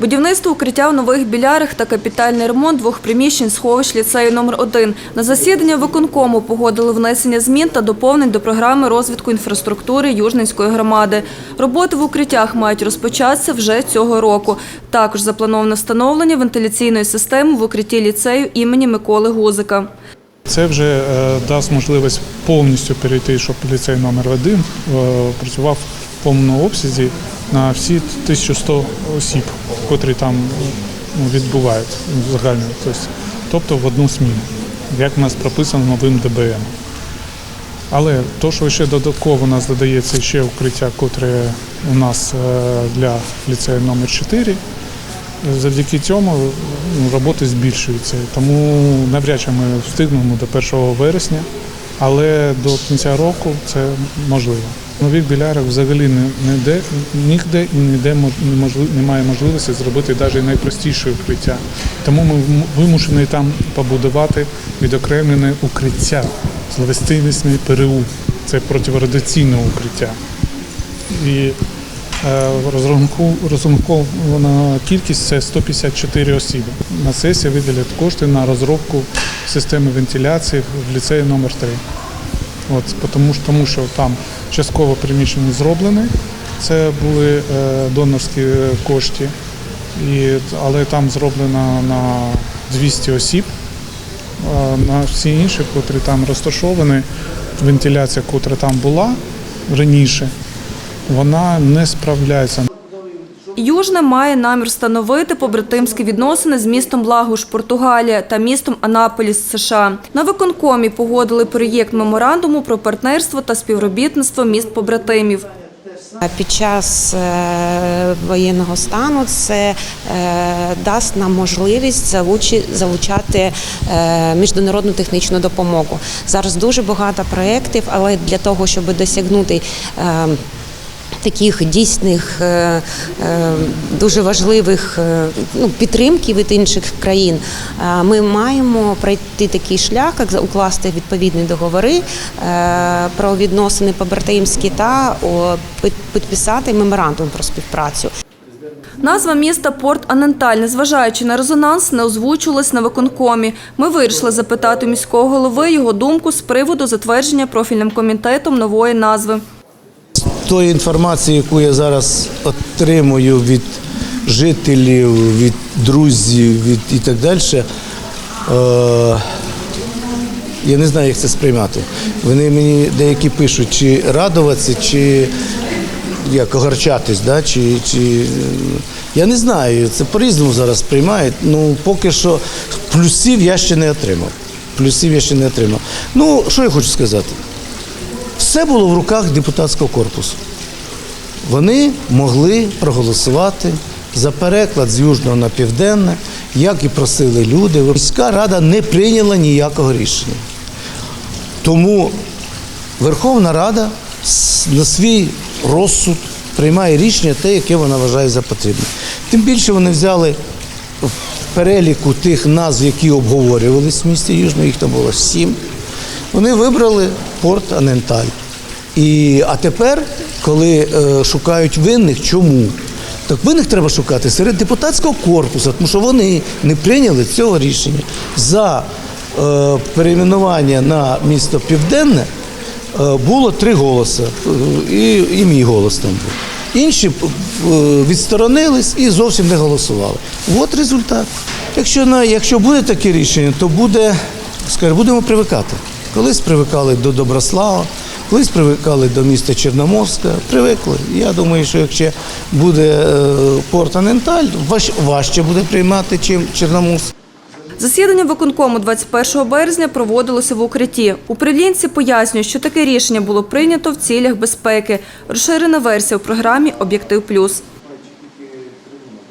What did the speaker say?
Будівництво укриття в нових білярах та капітальний ремонт двох приміщень сховищ ліцею номер 1 На засідання виконкому погодили внесення змін та доповнень до програми розвитку інфраструктури Южненської громади. Роботи в укриттях мають розпочатися вже цього року. Також заплановано встановлення вентиляційної системи в укритті ліцею імені Миколи Гузика. Це вже е, дасть можливість повністю перейти, щоб ліцей номер 1 е, працював в повному обсязі на всі 1100 осіб, котрі там ну, відбувають загально, тобто, в одну зміну, як у нас прописано новим ДБМ. Але то, що ще додатково у нас додається ще укриття, котре у нас е, для ліцею номер 4 Завдяки цьому ну, роботи збільшуються. Тому навряд чи ми встигнемо до 1 вересня, але до кінця року це можливо. Нових білярах взагалі не, де, ніде і ніде немає можливості зробити навіть найпростіше укриття. Тому ми вимушені там побудувати відокремлене укриття з ловестинісний ПРУ. Це протирадіаційне укриття. І Е, Розрахункована кількість це 154 особи. На сесії виділять кошти на розробку системи вентиляції в ліцеї номер 3 От, тому, тому що там частково приміщення зроблене, це були е, донорські кошти, і, але там зроблено на 200 осіб. А на всі інші, котрі там розташовані, вентиляція, котра там була раніше, вона не справляється. Южне має намір встановити побратимські відносини з містом Лагуш, Португалія та містом Анаполіс, США. На виконкомі погодили проєкт меморандуму про партнерство та співробітництво міст побратимів. Під час е, воєнного стану це е, дасть нам можливість залучати е, міжнародну технічну допомогу. Зараз дуже багато проєктів, але для того, щоб досягнути таких дійсних е, е, дуже важливих е, ну, підтримки від інших країн, ми маємо пройти такий шлях, як укласти відповідні договори про відносини побратимські та під- підписати меморандум про співпрацю. Назва міста Порт Аненталь, незважаючи на резонанс, не озвучувалась на виконкомі. Ми вирішили запитати міського голови його думку з приводу затвердження профільним комітетом нової назви. Тої інформації, яку я зараз отримую від жителів, від друзів від і так далі, е, я не знаю, як це сприймати. Вони мені деякі пишуть, чи радуватися, чи як огорчатись, да? чи, чи е, я не знаю, це по-різному зараз сприймають. Ну, поки що плюсів я ще не отримав. Плюсів я ще не отримав. Ну, що я хочу сказати? Все було в руках депутатського корпусу. Вони могли проголосувати за переклад з южного на південне, як і просили люди. Міська рада не прийняла ніякого рішення. Тому Верховна Рада на свій розсуд приймає рішення те, яке вона вважає за потрібне. Тим більше вони взяли в переліку тих назв, які обговорювалися в місті Южно, їх там було сім. Вони вибрали порт Аненталь. І, а тепер, коли е, шукають винних, чому? Так винних треба шукати серед депутатського корпусу, тому що вони не прийняли цього рішення за е, перейменування на місто Південне. е, Було три голоси, е, і, і мій голос там був. Інші е, відсторонились і зовсім не голосували. От результат. Якщо, якщо буде таке рішення, то буде, скажімо, будемо привикати. Колись привикали до Доброслава, колись привикали до міста Чорноморська, привикли. Я думаю, що якщо буде е, порт Аненталь, важ, важче буде приймати, чим Чорноморськ. Засідання виконкому 21 березня проводилося в укритті. Управлінці пояснюють, що таке рішення було прийнято в цілях безпеки. Розширена версія в програмі Об'єктив Плюс.